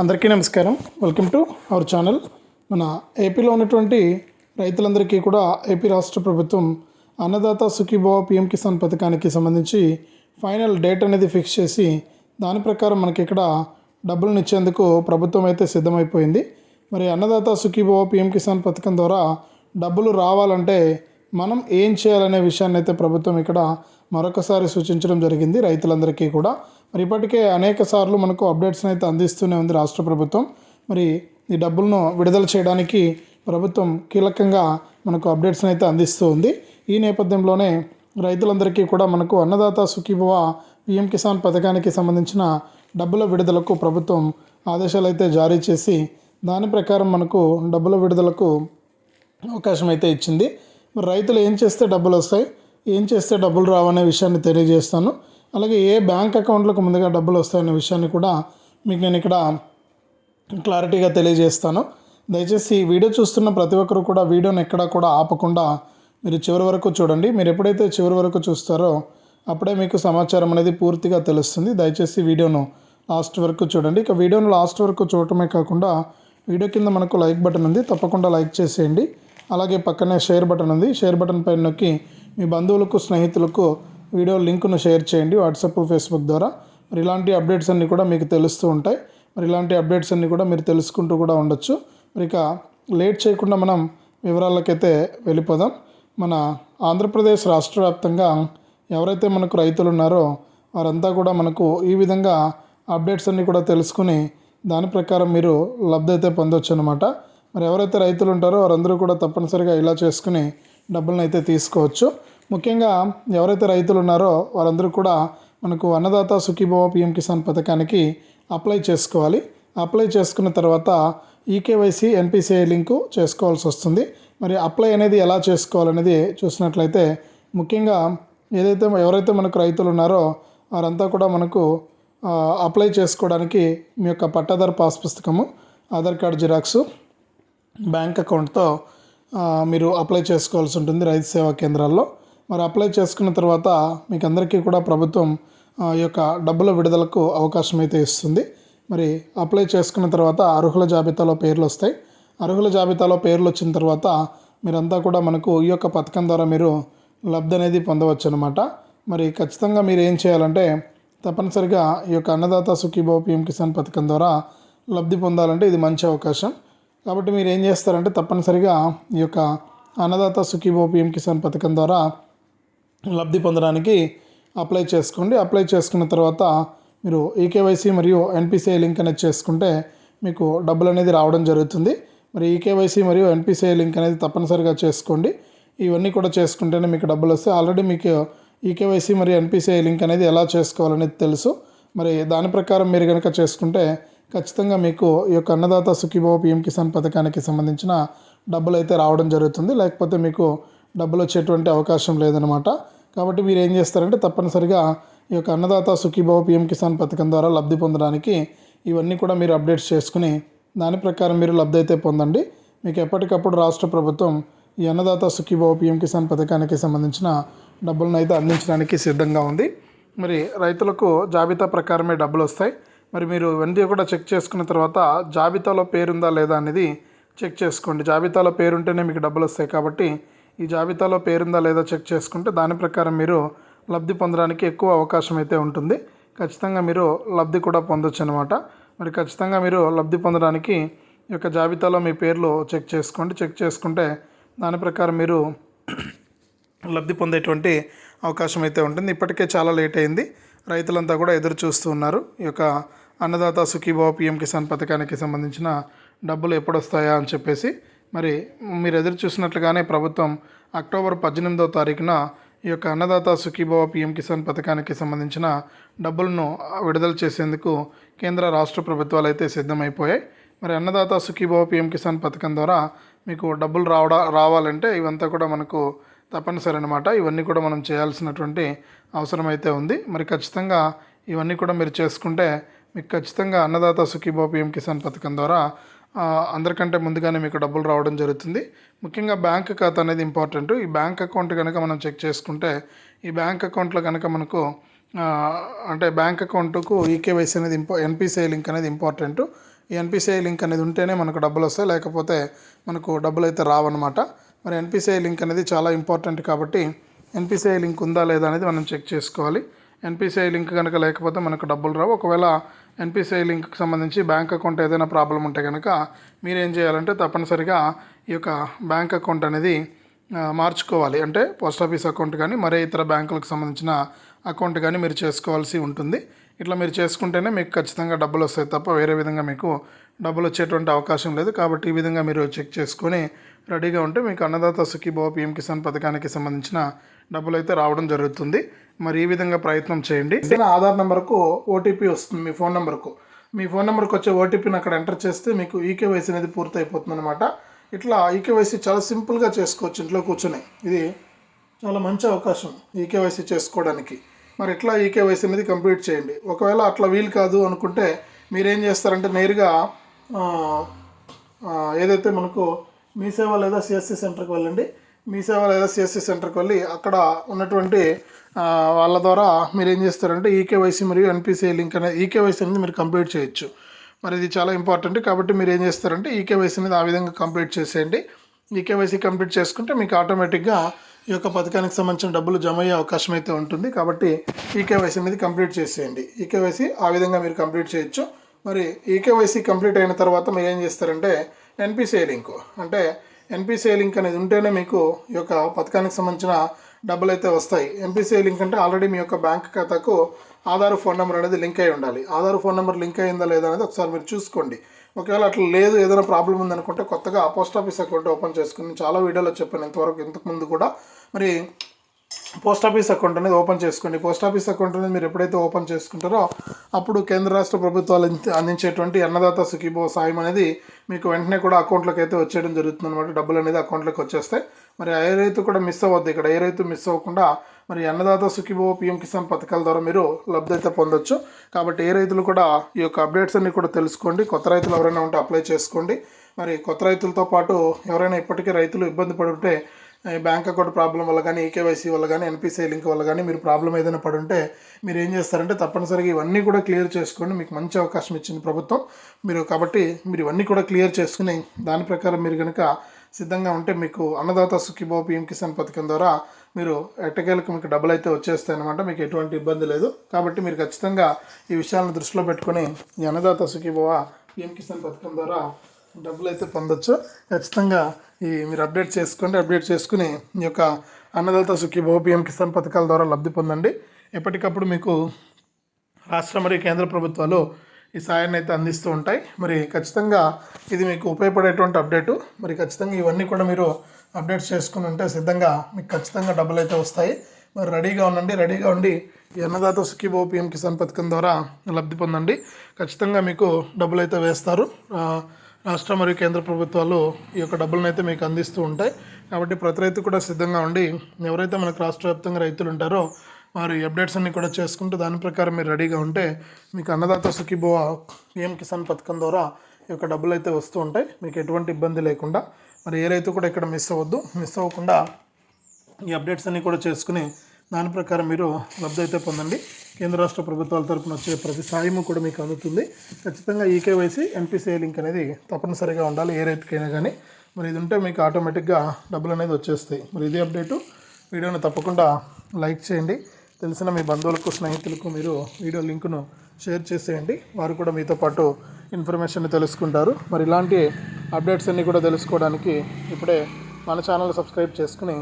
అందరికీ నమస్కారం. Welcome to our channel మన ఏపీలో ఉన్నటువంటి రైతులందరికీ కూడా ఏపీ రాష్ట్ర ప్రభుత్వం అన్నదాత సుఖీభవ పిఎం కిసాన్ పథకానికి సంబంధించి ఫైనల్ డేట్ అనేది ఫిక్స్ చేసి దాని ప్రకారం మనకి ఇక్కడ డబ్బులను ఇచ్చేందుకు ప్రభుత్వం అయితే సిద్ధమైపోయింది. మరి అన్నదాత సుఖీభవ పిఎం కిసాన్ పథకం ద్వారా డబ్బులు రావాలంటే మనం ఏం చేయాలనే విషయాన్ని అయితే ప్రభుత్వం ఇక్కడ మరొకసారి సూచించడం జరిగింది రైతులందరికీ కూడా. మరి ఇప్పటికే అనేక సార్లు మనకు అప్డేట్స్ని అయితే అందిస్తూనే ఉంది రాష్ట్ర ప్రభుత్వం. మరి ఈ డబ్బులను విడుదల చేయడానికి ప్రభుత్వం కీలకంగా మనకు అప్డేట్స్ని అయితే అందిస్తూ ఉంది. ఈ నేపథ్యంలోనే రైతులందరికీ కూడా మనకు అన్నదాత సుఖీభవ పిఎం కిసాన్ పథకానికి సంబంధించిన డబ్బుల విడుదలకు ప్రభుత్వం ఆదేశాలు అయితే జారీ చేసి దాని ప్రకారం మనకు డబ్బుల విడుదలకు అవకాశం అయితే ఇచ్చింది. మరి రైతులు ఏం చేస్తే డబ్బులు వస్తాయి? ఏం చేస్తే డబ్బులు రావనే విషయాన్ని తెలియజేస్తాను. అలాగే ఏ బ్యాంక్ అకౌంట్లకు ముందుగా డబ్బులు వస్తాయనే విషయాన్ని కూడా మీకు నేను ఇక్కడ క్లారిటీగా తెలియజేస్తాను. దయచేసి వీడియో చూస్తున్న ప్రతి ఒక్కరు కూడా వీడియోని ఎక్కడా కూడా ఆపకుండా మీరు చివరి వరకు చూడండి. మీరు ఎప్పుడైతే చివరి వరకు చూస్తారో అప్పుడే మీకు సమాచారం అనేది పూర్తిగా తెలుస్తుంది. దయచేసి వీడియోను లాస్ట్ వరకు చూడండి. ఇక వీడియోను లాస్ట్ వరకు చూడటమే కాకుండా వీడియో కింద మనకు లైక్ బటన్ ఉంది. తప్పకుండా లైక్ చేసేయండి. అలాగే పక్కనే షేర్ బటన్ ఉంది. షేర్ బటన్ పైన నొక్కి మీ బంధువులకు స్నేహితులకు వీడియో లింకును షేర్ చేయండి వాట్సాప్ ఫేస్బుక్ ద్వారా. మరి ఇలాంటి అప్డేట్స్ అన్నీ కూడా మీకు తెలుస్తూ ఉంటాయి. మరి ఇలాంటి అప్డేట్స్ అన్నీ కూడా మీరు తెలుసుకుంటూ కూడా ఉండొచ్చు. మరి ఇక లేట్ చేయకుండా మనం వివరాలకైతే వెళ్ళిపోదాం. మన ఆంధ్రప్రదేశ్ రాష్ట్ర వ్యాప్తంగా ఎవరైతే మనకు రైతులు ఉన్నారో వారంతా కూడా మనకు ఈ విధంగా అప్డేట్స్ అన్నీ కూడా తెలుసుకుని దాని ప్రకారం మీరు లబ్ధి అయితే పొందొచ్చు అనమాట మరి ఎవరైతే రైతులు ఉంటారో వారందరూ కూడా తప్పనిసరిగా ఇలా చేసుకుని డబ్బులను అయితే తీసుకోవచ్చు. ముఖ్యంగా ఎవరైతే రైతులు ఉన్నారో వారందరూ కూడా మనకు అన్నదాత సుఖీభవ పిఎం కిసాన్ పథకానికి అప్లై చేసుకోవాలి. అప్లై చేసుకున్న తర్వాత ఈకేవైసీ ఎన్పిసిఐ లింకు చేసుకోవాల్సి వస్తుంది. మరి అప్లై అనేది ఎలా చేసుకోవాలనేది చూసినట్లయితే ముఖ్యంగా ఏదైతే ఎవరైతే మనకు రైతులు ఉన్నారో వారంతా కూడా మనకు అప్లై చేసుకోవడానికి మీ యొక్క పట్టాదారు పాస్ పుస్తకము ఆధార్ కార్డ్ జిరాక్స్ బ్యాంక్ అకౌంట్తో మీరు అప్లై చేసుకోవాల్సి ఉంటుంది రైతు సేవా కేంద్రాల్లో. మరి అప్లై చేసుకున్న తర్వాత మీకు అందరికీ కూడా ప్రభుత్వం ఆ, ఈ యొక్క డబ్బుల విడుదలకు అవకాశం అయితే ఇస్తుంది. మరి అప్లై చేసుకున్న తర్వాత అర్హుల జాబితాలో పేర్లు వస్తాయి. అర్హుల జాబితాలో పేర్లు వచ్చిన తర్వాత మీరంతా కూడా మనకు ఈ యొక్క పథకం ద్వారా మీరు లబ్ధి అనేది పొందవచ్చు అనమాట మరి ఖచ్చితంగా మీరు ఏం చేయాలంటే తప్పనిసరిగా ఈ యొక్క అన్నదాత సుఖీభావ పిఎం కిసాన్ పథకం ద్వారా లబ్ధి పొందాలంటే ఇది మంచి అవకాశం. కాబట్టి మీరు ఏం చేస్తారంటే తప్పనిసరిగా ఈ యొక్క అన్నదాత సుఖీభావ పిఎం కిసాన్ పథకం ద్వారా లబ్ధి పొందడానికి అప్లై చేసుకోండి. అప్లై చేసుకున్న తర్వాత మీరు ఈకేవైసీ మరియు ఎన్పిసిఐ లింక్ అనేది చేసుకుంటే మీకు డబ్బులు అనేది రావడం జరుగుతుంది. మరి ఈకేవైసీ మరియు ఎన్పిసిఐ లింక్ అనేది తప్పనిసరిగా చేసుకోండి. ఇవన్నీ కూడా చేసుకుంటేనే మీకు డబ్బులు వస్తాయి. ఆల్రెడీ మీకు ఈకేవైసీ మరియు ఎన్పిసిఐ లింక్ అనేది ఎలా చేసుకోవాలనేది తెలుసు. మరి దాని ప్రకారం మీరు కనుక చేసుకుంటే ఖచ్చితంగా మీకు ఈ యొక్క అన్నదాత సుఖీభావ పిఎం కిసాన్ పథకానికి సంబంధించిన డబ్బులు అయితే రావడం జరుగుతుంది. లేకపోతే మీకు డబ్బులు వచ్చేటువంటి అవకాశం లేదనమాట కాబట్టి మీరు ఏం చేస్తారంటే తప్పనిసరిగా ఈ యొక్క అన్నదాత సుఖీభావ పిఎం కిసాన్ పథకం ద్వారా లబ్ధి పొందడానికి ఇవన్నీ కూడా మీరు అప్డేట్స్ చేసుకుని దాని ప్రకారం మీరు లబ్ధి అయితే పొందండి. మీకు ఎప్పటికప్పుడు రాష్ట్ర ప్రభుత్వం ఈ అన్నదాత సుఖీభావ పిఎం కిసాన్ పథకానికి సంబంధించిన డబ్బులను అయితే అందించడానికి సిద్ధంగా ఉంది. మరి రైతులకు జాబితా ప్రకారమే డబ్బులు వస్తాయి. మరి మీరు ఇవన్నీ కూడా చెక్ చేసుకున్న తర్వాత జాబితాలో పేరుందా లేదా అనేది చెక్ చేసుకోండి. జాబితాలో పేరుంటేనే మీకు డబ్బులు వస్తాయి కాబట్టి ఈ జాబితాలో పేరుందా లేదా చెక్ చేసుకుంటే దాని ప్రకారం మీరు లబ్ధి పొందడానికి ఎక్కువ అవకాశం అయితే ఉంటుంది. ఖచ్చితంగా మీరు లబ్ధి కూడా పొందొచ్చు అనమాట మరి ఖచ్చితంగా మీరు లబ్ధి పొందడానికి ఈ యొక్క జాబితాలో మీ పేర్లు చెక్ చేసుకోండి. చెక్ చేసుకుంటే దాని ప్రకారం మీరు లబ్ధి పొందేటువంటి అవకాశం అయితే ఉంటుంది. ఇప్పటికే చాలా లేట్ అయింది. రైతులంతా కూడా ఎదురు చూస్తూ ఉన్నారు. ఈ యొక్క అన్నదాత సుఖీభావ పిఎం కిసాన్ పథకానికి సంబంధించిన డబ్బులు ఎప్పుడు వస్తాయా అని చెప్పేసి మరి మీరు ఎదురు చూసినట్లుగానే ప్రభుత్వం అక్టోబర్ పద్దెనిమిదవ తారీఖున ఈ యొక్క అన్నదాత సుఖీభవ పిఎం కిసాన్ పథకానికి సంబంధించిన డబ్బులను విడుదల చేసేందుకు కేంద్ర రాష్ట్ర ప్రభుత్వాలు అయితే సిద్ధమైపోయాయి. మరి అన్నదాత సుఖీభవ పిఎం కిసాన్ పథకం ద్వారా మీకు డబ్బులు రావడ రావాలంటే ఇవంతా కూడా మనకు తప్పనిసరి అనమాట ఇవన్నీ కూడా మనం చేయాల్సినటువంటి అవసరం అయితే ఉంది. మరి ఖచ్చితంగా ఇవన్నీ కూడా మీరు చేసుకుంటే మీకు ఖచ్చితంగా అన్నదాత సుఖీభవ పిఎం కిసాన్ పథకం ద్వారా అందరికంటే ముందుగానే మీకు డబ్బులు రావడం జరుగుతుంది. ముఖ్యంగా బ్యాంక్ ఖాతా అనేది ఇంపార్టెంట్. ఈ బ్యాంక్ అకౌంట్ కనుక మనం చెక్ చేసుకుంటే ఈ బ్యాంక్ అకౌంట్లో కనుక మనకు అంటే బ్యాంక్ అకౌంట్కు ఈకేవైసీ అనేది ఇంపా ఎన్పిసిఐ లింక్ అనేది ఇంపార్టెంట్. ఈ ఎన్పిసిఐ లింక్ అనేది ఉంటేనే మనకు డబ్బులు వస్తాయి. లేకపోతే మనకు డబ్బులు అయితే రావన్నమాట. మరి ఎన్పిసిఐ లింక్ అనేది చాలా ఇంపార్టెంట్ కాబట్టి ఎన్పిసిఐ లింక్ ఉందా లేదా అనేది మనం చెక్ చేసుకోవాలి. ఎన్పిసిఐ లింక్ కనుక లేకపోతే మనకు డబ్బులు రావు. ఒకవేళ ఎన్పిసిఐ లింక్కి సంబంధించి బ్యాంక్ అకౌంట్ ఏదైనా ప్రాబ్లం ఉంటే కనుక మీరేం చేయాలంటే తప్పనిసరిగా ఈ యొక్క బ్యాంక్ అకౌంట్ అనేది మార్చుకోవాలి. అంటే పోస్ట్ ఆఫీస్ అకౌంట్ కానీ మరే ఇతర బ్యాంకులకు సంబంధించిన అకౌంట్ కానీ మీరు చేసుకోవాల్సి ఉంటుంది. ఇట్లా మీరు చేసుకుంటేనే మీకు ఖచ్చితంగా డబ్బులు వస్తాయి తప్ప వేరే విధంగా మీకు డబ్బులు వచ్చేటువంటి అవకాశం లేదు కాబట్టి ఈ విధంగా మీరు చెక్ చేసుకొని రెడీగా ఉంటే మీకు అన్నదాత సుఖీభావ పిఎం కిసాన్ పథకానికి సంబంధించిన డబ్బులు అయితే రావడం జరుగుతుంది. మరి ఈ విధంగా ప్రయత్నం చేయండి. ఆధార్ నెంబర్కు ఓటీపీ వస్తుంది మీ ఫోన్ నెంబర్కు. మీ ఫోన్ నెంబర్కి వచ్చే ఓటీపీని అక్కడ ఎంటర్ చేస్తే మీకు ఈకేవైసీ అనేది పూర్తయిపోతుంది అనమాట ఇట్లా ఈకేవైసీ చాలా సింపుల్గా చేసుకోవచ్చు ఇంట్లో కూర్చొని. ఇది చాలా మంచి అవకాశం ఈకేవైసీ చేసుకోవడానికి. మరి ఇట్లా ఈకేవైసీ అనేది కంప్లీట్ చేయండి. ఒకవేళ అట్లా వీలు కాదు అనుకుంటే మీరేం చేస్తారంటే నేరుగా ఏదైతే మనకు మీ సేవ లేదా సిఎస్సి సెంటర్కి వెళ్ళండి మీ సేవ లేదా సిఎస్సి సెంటర్కి వెళ్ళి అక్కడ ఉన్నటువంటి వాళ్ళ ద్వారా మీరు ఏం చేస్తారంటే ఈకేవైసీ మరియు ఎన్పిసిఐ లింక్ అనేది ఈకేవైసీ అనేది మీరు కంప్లీట్ చేయొచ్చు. మరి ఇది చాలా ఇంపార్టెంట్ కాబట్టి మీరు ఏం చేస్తారంటే ఈకేవైసీ అనేది ఆ విధంగా కంప్లీట్ చేసేయండి. ఈకేవైసీ కంప్లీట్ చేసుకుంటే మీకు ఆటోమేటిక్గా ఈ యొక్క పథకానికి సంబంధించిన డబ్బులు జమ అయ్యే అవకాశం అయితే ఉంటుంది. కాబట్టి ఈకేవైసీ అనేది కంప్లీట్ చేసేయండి. ఈకేవైసీ ఆ విధంగా మీరు కంప్లీట్ చేయొచ్చు. మరి ఈకేవైసీ కంప్లీట్ అయిన తర్వాత మీరు ఏం చేస్తారంటే ఎన్పిసిఐ లింక్. అంటే ఎన్పిసిఐ లింక్ అనేది ఉంటేనే మీకు ఈ యొక్క పథకానికి సంబంధించిన డబ్బులు అయితే వస్తాయి. ఎన్పిసిఐ లింక్ అంటే ఆల్రెడీ మీ యొక్క బ్యాంక్ ఖాతాకు ఆధార్ ఫోన్ నెంబర్ అనేది లింక్ అయి ఉండాలి. ఆధార్ ఫోన్ నెంబర్ లింక్ అయిందా లేదా అనేది ఒకసారి మీరు చూసుకోండి. ఒకవేళ అట్లా లేదు ఏదైనా ప్రాబ్లం ఉందనుకుంటే కొత్తగా పోస్ట్ ఆఫీస్ అకౌంట్ ఓపెన్ చేసుకుని చాలా వీడియోలో చెప్పాను ఇంతవరకు ఇంతకుముందు కూడా. మరి పోస్ట్ ఆఫీస్ అకౌంట్ అనేది ఓపెన్ చేసుకోండి. పోస్ట్ ఆఫీస్ అకౌంట్ అనేది మీరు ఎప్పుడైతే ఓపెన్ చేసుకుంటారో అప్పుడు కేంద్ర రాష్ట్ర ప్రభుత్వాలు అంది- అందించేటువంటి అన్నదాత సుఖీభో సాయం అనేది మీకు వెంటనే కూడా అకౌంట్లోకి అయితే వచ్చేయడం జరుగుతుంది అనమాట డబ్బులు అనేది అకౌంట్లోకి వచ్చేస్తాయి. మరి ఏ రైతు కూడా మిస్ అవ్వద్దు ఇక్కడ. ఏ రైతు మిస్ అవ్వకుండా మరి అన్నదాత సుఖీభో పిఎం కిసాన్ పథకాల ద్వారా మీరు లబ్ధి అయితే పొందొచ్చు. కాబట్టి ఏ రైతులు కూడా ఈ యొక్క అప్డేట్స్ అన్ని కూడా తెలుసుకోండి. కొత్త రైతులు ఎవరైనా ఉంటే అప్లై చేసుకోండి. మరి కొత్త రైతులతో పాటు ఎవరైనా ఇప్పటికీ రైతులు ఇబ్బంది పడి ఉంటే బ్యాంక్ అకౌంట్ ప్రాబ్లం వల్ల కానీ ఏకేవైసీ వల్ల కానీ ఎన్పిసిఐ లింక్ వల్ల కానీ మీరు ప్రాబ్లం ఏదైనా పడి ఉంటే మీరు ఏం చేస్తారంటే తప్పనిసరిగా ఇవన్నీ కూడా క్లియర్ చేసుకోండి మీకు మంచి అవకాశం ఇచ్చింది ప్రభుత్వం. మీరు కాబట్టి మీరు ఇవన్నీ కూడా క్లియర్ చేసుకుని దాని ప్రకారం మీరు కనుక సిద్ధంగా ఉంటే మీకు అన్నదాత సుఖీభావ పిఎం కిసాన్ పథకం ద్వారా మీరు ఎట్టకేలకు మీకు డబ్బులు అయితే వచ్చేస్తాయి అనమాట మీకు ఎటువంటి ఇబ్బంది లేదు. కాబట్టి మీరు ఖచ్చితంగా ఈ విషయాలను దృష్టిలో పెట్టుకొని ఈ అన్నదాత సుఖీభావ పిఎం కిసాన్ పథకం ద్వారా డబ్బులు అయితే పొందొచ్చు. ఖచ్చితంగా ఈ మీరు అప్డేట్ చేసుకోండి అప్డేట్ చేసుకుని ఈ యొక్క అన్నదాత సుఖీభావ పిఎం కిసాన్ పథకాల ద్వారా లబ్ధి పొందండి. ఎప్పటికప్పుడు మీకు రాష్ట్ర మరియు కేంద్ర ప్రభుత్వాలు ఈ సాయాన్ని అయితే అందిస్తూ ఉంటాయి. మరి ఖచ్చితంగా ఇది మీకు ఉపయోగపడేటువంటి అప్డేటు. మరి ఖచ్చితంగా ఇవన్నీ కూడా మీరు అప్డేట్స్ చేసుకుని ఉంటే సిద్ధంగా మీకు ఖచ్చితంగా డబ్బులు అయితే వస్తాయి. మరి రెడీగా ఉండండి రెడీగా ఉండి ఈ అన్నదాత సుఖీభావ పిఎం కిసాన్ పథకం ద్వారా లబ్ధి పొందండి. ఖచ్చితంగా మీకు డబ్బులు అయితే వేస్తారు రాష్ట్ర మరియు కేంద్ర ప్రభుత్వాలు ఈ యొక్క డబ్బులను అయితే మీకు అందిస్తూ ఉంటాయి. కాబట్టి ప్రతి రైతు కూడా సిద్ధంగా ఉండి ఎవరైతే మనకు రాష్ట్ర వ్యాప్తంగా రైతులు ఉంటారో వారు ఈ అప్డేట్స్ అన్ని కూడా చేసుకుంటూ దాని ప్రకారం మీరు రెడీగా ఉంటే మీకు అన్నదాత సుఖీభవ పిఎం కిసాన్ పథకం ద్వారా ఈ యొక్క డబ్బులు అయితే వస్తూ ఉంటాయి. మీకు ఎటువంటి ఇబ్బంది లేకుండా. మరి ఏ రైతు కూడా ఇక్కడ మిస్ అవ్వద్దు. మిస్ అవ్వకుండా ఈ అప్డేట్స్ అన్ని కూడా చేసుకుని దాని ప్రకారం మీరు లబ్ధి అయితే పొందండి. కేంద్ర రాష్ట్ర ప్రభుత్వాల తరపున వచ్చే ప్రతి సాయము కూడా మీకు అందుతుంది. ఖచ్చితంగా ఈకేవైసీ ఎన్పిసిఐ లింక్ అనేది తప్పనిసరిగా ఉండాలి ఏ రైతుకైనా కానీ మరి ఇది ఉంటే మీకు ఆటోమేటిక్గా డబ్బులు అనేది వచ్చేస్తాయి. మరి ఇదే అప్డేటు. వీడియోని తప్పకుండా లైక్ చేయండి. తెలిసిన మీ బంధువులకు స్నేహితులకు మీరు వీడియో లింకును షేర్ చేసేయండి. వారు కూడా మీతో పాటు ఇన్ఫర్మేషన్ తెలుసుకుంటారు. మరి ఇలాంటి అప్డేట్స్ అన్నీ కూడా తెలుసుకోవడానికి ఇప్పుడే మన ఛానల్ సబ్స్క్రైబ్ చేసుకుని